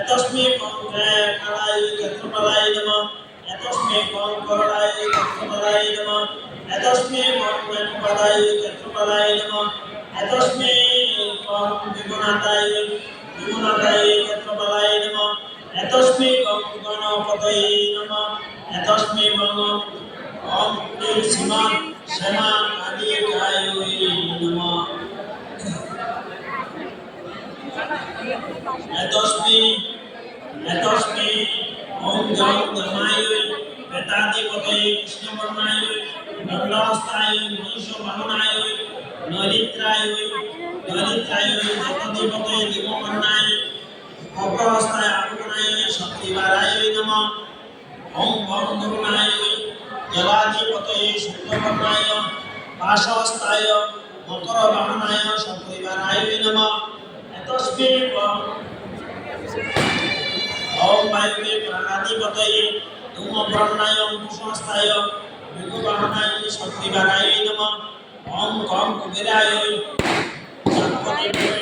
এতস্মে কালায় ক্ষেত্রপালায় নমঃ এতস্মে বং করলায় ক্ষেত্রপালায় নমঃ এতস্মে বং বেণুপালায় ক্ষেত্রপালায় নমঃ এতস্মে বিগুণাতায় বিগুণাতায় ক্ষেত্রপালায় নমঃ এতস্মে গণপতয়ে নমঃ এতস্মে ওম সীমা শ্যামা আদি গায় নমঃ। এতস্মি এতস্মি ওম জং ধর্মায় বেতাদিপতয়ে কৃষ্ণবর্ণায় দণ্ডহস্তায় মহিষ বাহনায় নরিত্রায় নরিত্রায় জগদীপতয়ে দিববর্ণায় অগ্রহস্তায় আগুনায় শক্তিবারায় নমঃ ওম বং ধর্মায় জলাধিপতয়ে শুক্লবর্ণায় পাশহস্তায় মকর বাহনায় এতস্মি বং ওম বায়ুবে প্রাণাধিপতয়ে ধূমবর্ণায় কুসংস্থায় মৃগবাহনায় শক্তিবারায় নমঃ ওম কম কুবেরায় জগপতিভ্যে শুক্লবর্ণায় নারবাহ